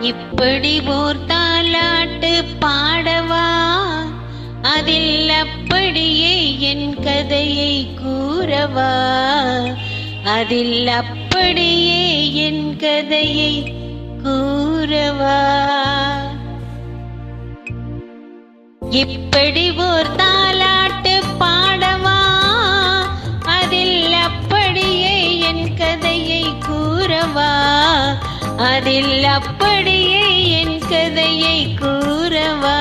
இப்படி ஓர் தாலாட்டு பாடவா? அதில் அப்படியே என் கதையை கூறவா? அதில் அப்படியே என் கதையை கூறவா? இப்படி ஓர் தாலாட்டு பா அதில் அப்படியே என் கதையை கூறவா?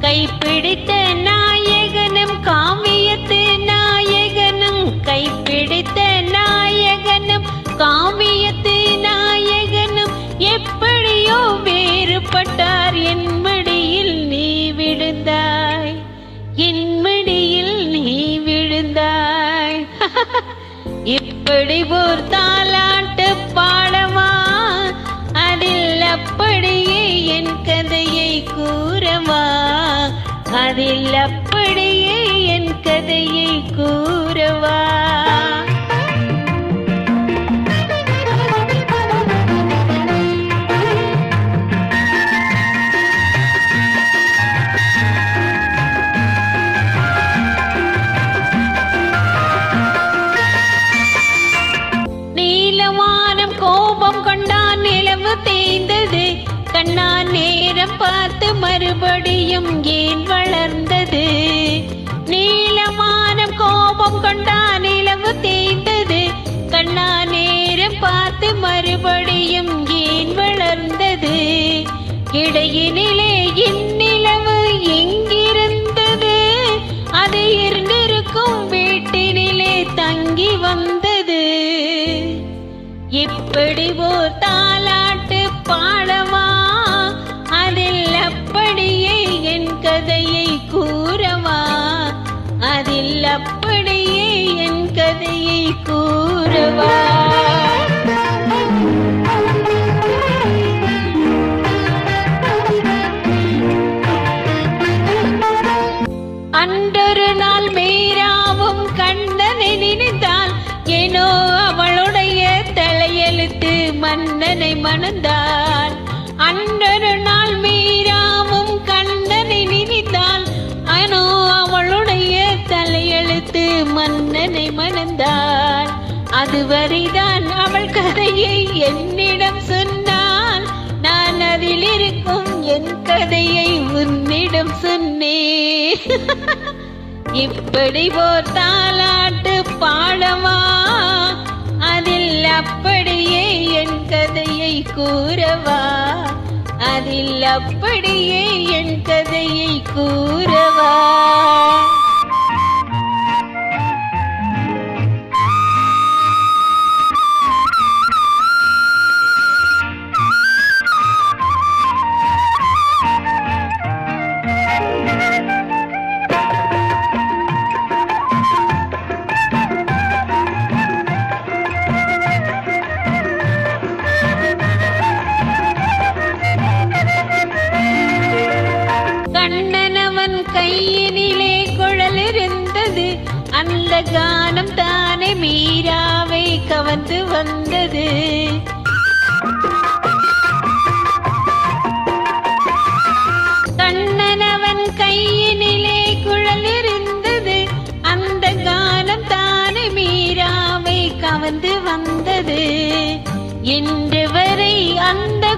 கைப்பிடித்த நாயகனும் காவியத்து நாயகனும் கைப்பிடித்த நாயகனும் காவியத்து நாயகனும் எப்படியோ வேறுபட்டார். என் மடியில் நீ விழுந்தாய் என் மடியில் நீ விழுந்தாய். இப்படி ஓர் தாலாட்டு அதில் அப்படியே என் கதையை கூ மறுபடியும் ஏன் வளர்ந்தது? நீளமான கோபம் கொண்டான் நிலவு தேய்ந்தது. கண்ணா நேரம் பார்த்து மறுபடியும் ஏன் வளர்ந்தது? இடையினிலே இந்நிலவு எங்கிருந்தது? அது இருந்திருக்கும் வீட்டினிலே தங்கி வந்தது. இப்படி ஓர் தான் அப்படியே என் கதையை கூறவா? அன்றொரு நாள் மீராவும் கண்ணனை நினைத்தாள் ஏனோ அவளுடைய தலையெழுத்து மன்னனை மணந்தாள் அன்றொரு நாள் மன்னனை மணந்தாள். அதுவரைதான் அவள் கதையை என்னிடம் சொன்னாள். நான் அதில் இருக்கும் என் கதையை உன்னிடம் சொன்னேன். இப்படி ஓர் தாலாட்டு பாடவா? அதில் அப்படியே என் கதையை கூறவா? அதில் அப்படியே என் கதையை கூறவா? கையினிலே குழல் இருந்தது. அந்த கானம் தானே மீராவை கவர்ந்து வந்தது. கண்ணனவன் கையினிலே குழல் இருந்தது. அந்த கானம் தானே மீராவை கவர்ந்து வந்தது. இன்று வரை அந்த